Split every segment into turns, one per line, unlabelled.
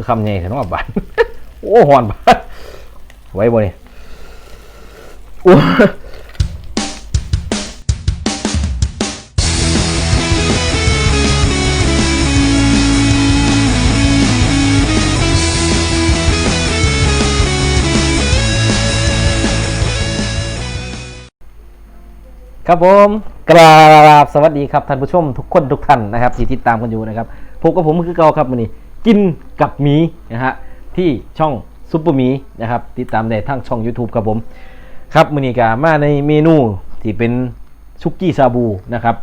คือคำใหญ่ถึงว่าบานโอ้หอนบานไว้บ่เนี่ยโอ้ครับผมกราบสวัสดีครับท่านผู้ชมทุกคนทุกท่านนะครับที่ติดตามกันอยู่นะครับพบกับผมคือเก่าครับวันนี้ กินกับหมีนะฮะที่ช่องซุปเปอร์หมีนะครับติดตามในทางช่อง YouTube ครับผม ครับมือนีกามาในเมนูที่เป็นซุกกี้ซาบูนะครับ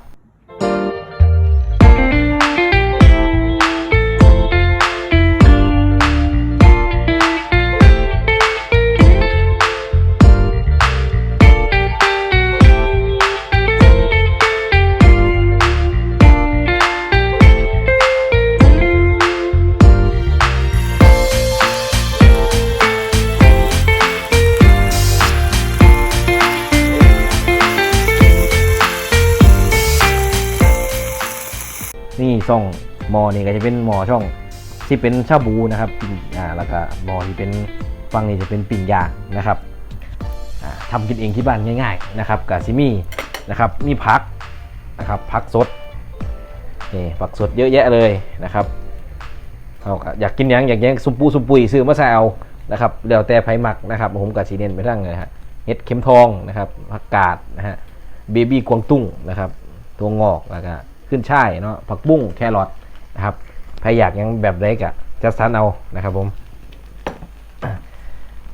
มอนี่ก็จะเป็นหมอช่องที่เป็นชาบูนะครับอ่าแล้วก็หมอที่เป็นฟังนี่จะเป็นปิ่งย่างนะครับอ่าทำกินเองที่บ้านง่ายๆนะครับกับซิมี่นะครับมีผักนะครับผักสดนี่ผักสดเยอะแยะเลยนะครับเอาอยากกินยังอยากย่งซุปปูซุปปุยซื้อมาใส่เอานะครับเดี๋ยวแต่ไผหมักนะครับผมกับสีเนนไปทั้งเลยฮะเห็ดเข็มทองนะครับผักกาดนะฮะเบบี้กวางตุ้งนะครับตัวงอกแล้วก็ขึ้นช่ายเนาะผักบุ้งแครอท นะครับใครอยากหยังแบบเล็กอะจะสันเอานะครับผม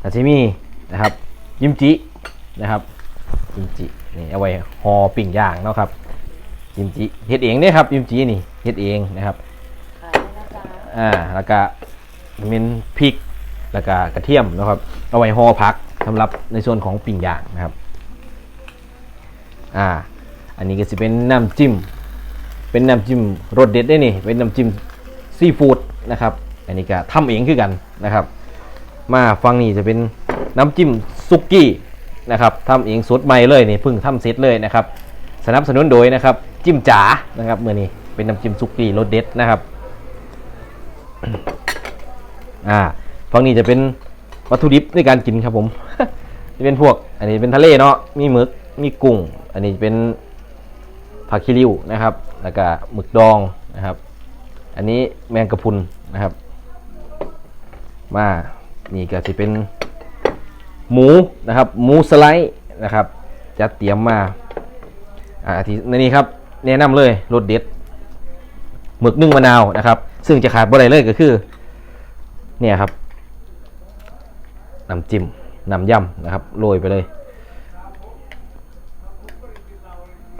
ซาชิมินะครับยิมจินะครับยิมจินี่เอาไว้ห่อปิ้งย่างเนาะครับยิมจิเฮ็ดเองเนี่ยครับยิมจินี่เฮ็ดเองนะครับ
ขายนะจ๊ะ
อ่าแล้วก็เป็นพริกแล้วก็กระเทียมนะครับเอาไว้ห่อผักสำหรับในส่วนของปิ้งย่างนะครับอ่าอันนี้ก็จะเป็นน้ำจิ้ม เป็นน้ำจิ้มรสเด็ดได้นี่ เป็นน้ำจิ้มซีฟู้ดนะครับ อันนี้ก็ทำเองคือกันนะครับ มาฟังนี่จะเป็นน้ำจิ้มซุกี้นะครับทำเองสดใหม่เลยนี่เพิ่งทำเสร็จเลยนะครับ สนับสนุนโดยนะครับ จิ้มจ๋านะครับเมื่อนี้เป็นน้ำจิ้มซุกี้รสเด็ดนะครับอ่าฟังนี้จะเป็นวัตถุดิบในการกินครับผมจะเป็นพวก อันนี้เป็นทะเลเนาะมีหมึกมีกุ้ง อันนี้เป็นผักคีริ้วนะครับ แล้วก็หมึกดองนะครับ อันนี้แมงกะพุนนะครับ มานี่ก็จะเป็นหมูนะครับ หมูสไลด์นะครับจะเตรียมมาอ่าที่ในนี้ครับแนะนำเลยรสเด็ดหมึกนึ่งมะนาวนะครับ ซึ่งจะขาดบ่ได้เลยก็คือเนี่ยครับน้ำจิ้มน้ำยำนะครับโรยไปเลย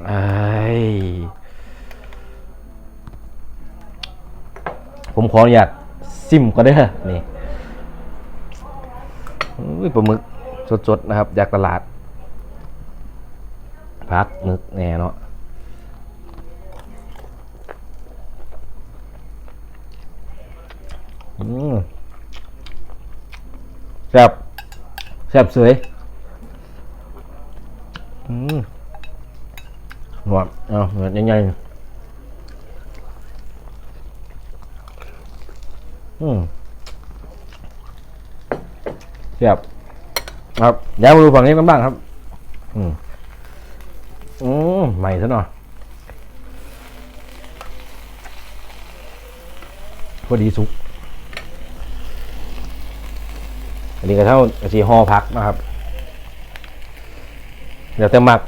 อ้า ผมขออนุญาตซิมก็ได้นี่ปลาหมึกสดๆนะครับ จากตลาดพักหมึกแน่เนาะอืมแซ่บแซ่บสวยอืมหวานเอาเหมือนยังไง อืมแซ่บครับเดี๋ยวมาดูฝั่งนี้กันบ้างครับ อืมอืมใหม่ซะหน่อยพอดีสุก อันนี้ก็เท่าสีห่อพักนะครับ เดี๋ยวเต็มหมัก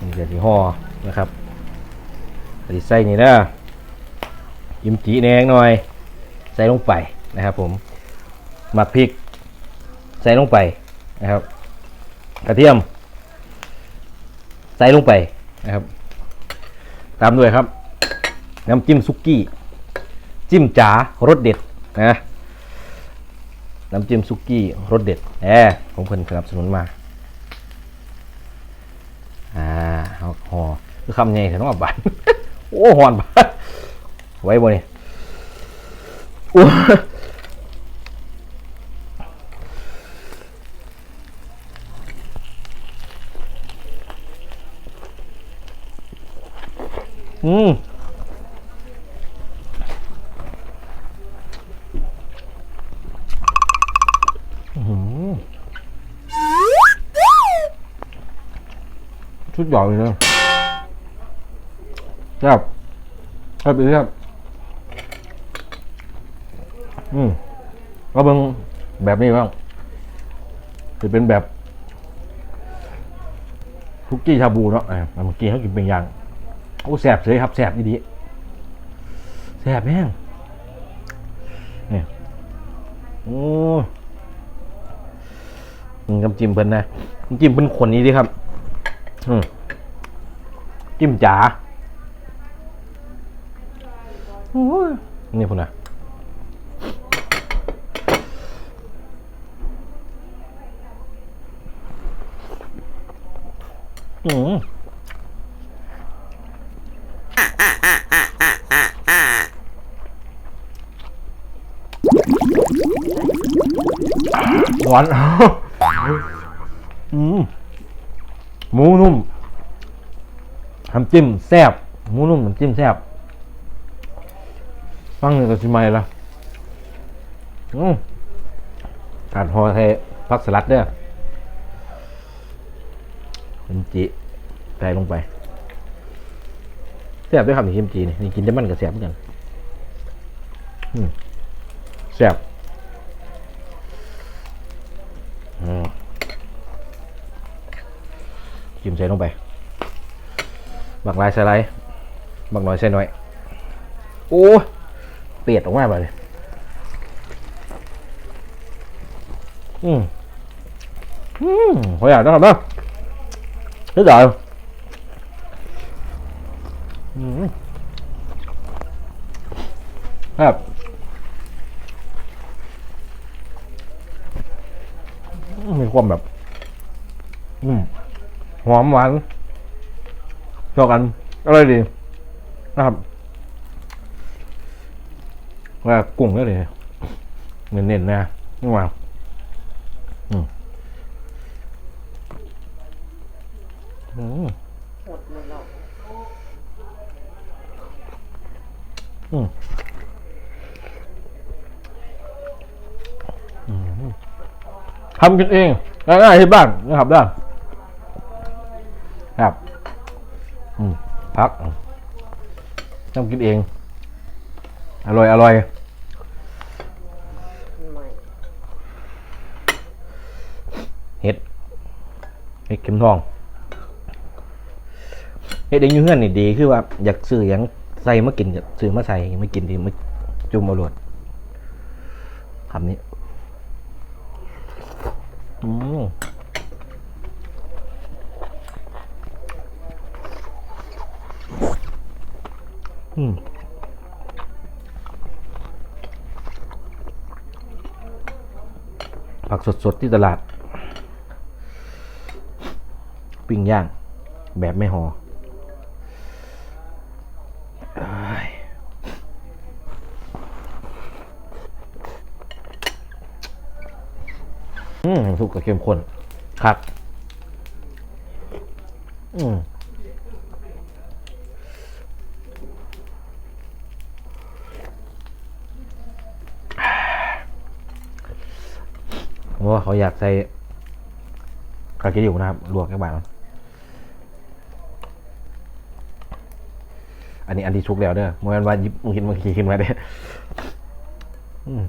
นี่เดี๋ยวสีห่อนะครับ ดีใส่นี่นะยิมจีแดงหน่อย ใส่ลงไปนะครับ ผมหมักพริก ใส่ลงไปนะครับ กระเทียม ใส่ลงไปนะครับ ตามด้วยครับ น้ำจิ้มซุกี้ จิ้มจ๋ารสเด็ดนะน้ำจิ้มซุกี้รสเด็ดแหมผมเพิ่นสนับสนุนมา อ่าเอาห่อคือคำใหญ่ถึงว่าบาน โอ้หอนไว้บ่นี่อืมชุดใหญ่เลย ครับครับอีครับอืมก็เบิ่งแบบนี้บ้างจะเป็นแบบคุกกี้ชาบูเนาะอ่าเมื่อกี้เขากินเป็นอย่างโอ้แสบเลยครับแสบดีแสบแม่งเนี่ยโอ้น้ำจิ้มเพิ่นนะน้ำจิ้มเพิ่นขนนี้ดิครับ อืมจิ้มจ๋า นี่พุ่นนะอืมหวานอืมหมูนุ่มน้ำจิ้มแซ่บหมูนุ่มน้ำจิ้มแซ่บ ฟังหนึ่งกับชิมายละอืมการพอเทพักสลัดเด้อกิมจิใส่ลงไปแซ่บด้วยครับนี่กิมจินี่นี่กินได้มันกับแซ่บเหมือนกันอืมแซ่บอืมจิ้มใส่ลงไปบักลายใส่ไรบักน้อยใส่น้อย โอ้ ปียดออกมาไปอืมอืมขออยากนะครับเนาะ Thế rồi ừ. ครับมีความแบบ อืมหอมหวานเข้ากันอร่อยดีนะครับ ว่ากุ้งก็เลยเน้นๆนะนี่ว่าอืมอืม
หมดหมดแล้ว
อืมทำกินเองง่ายๆที่บ้านนะครับได้ครับ อืมพักทำกินเอง อร่อย อร่อย เห็ด เห็ดเข็มทอง เห็ดเองอยู่เฮือนนี่ดี คือว่า อยากซื้อหยังใส่มากินก็ซื้อมาใส่ม่กินดีมาจุ่มเอารวดคำนี้ อืมอืม ผักสดๆที่ตลาด ปิ้งย่าง แบบไม่หอเอ้ยอืมสุกกับเข้มข้นครับ อืม ผมว่าเขาอยากใส่คาเกอยู่นะครับลวกแค่บาทมันอันนี้อันที่ชุกแล้วเด้อเมื่อวันว่ายิบมึงคิดมึงขี่ขึ้นมาเด้ออืม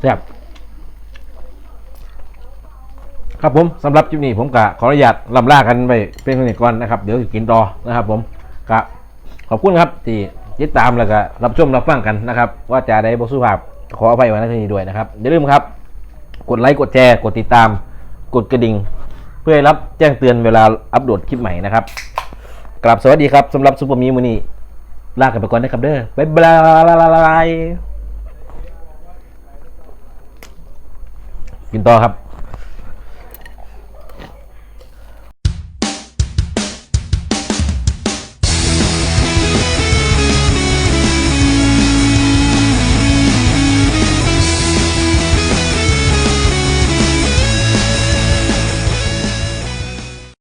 แซ่บครับผมสำหรับคลิปนี้ผมกะขออนุญาตลำลากันไปเป็นคนนี้ก่อนนะครับ เดี๋ยวกินต่อนะครับผม กะขอบคุณครับที่ติดตามแล้วก็รับชมรับฟังกันนะครับ ว่าจะได้บทสุภาพขออภัยไว้ณที่นี้ด้วยนะครับอย่าลืมครับ กดไลค์กดแชร์กดติดตาม กดกระดิ่ง เพื่อรับแจ้งเตือนเวลาอัปโหลดคลิปใหม่นะครับกลับสวัสดีครับสำหรับซุปเปอร์มีมือนี้ลากันไปก่อนนะครับเด้อบ๊ายบายกินต่อครับ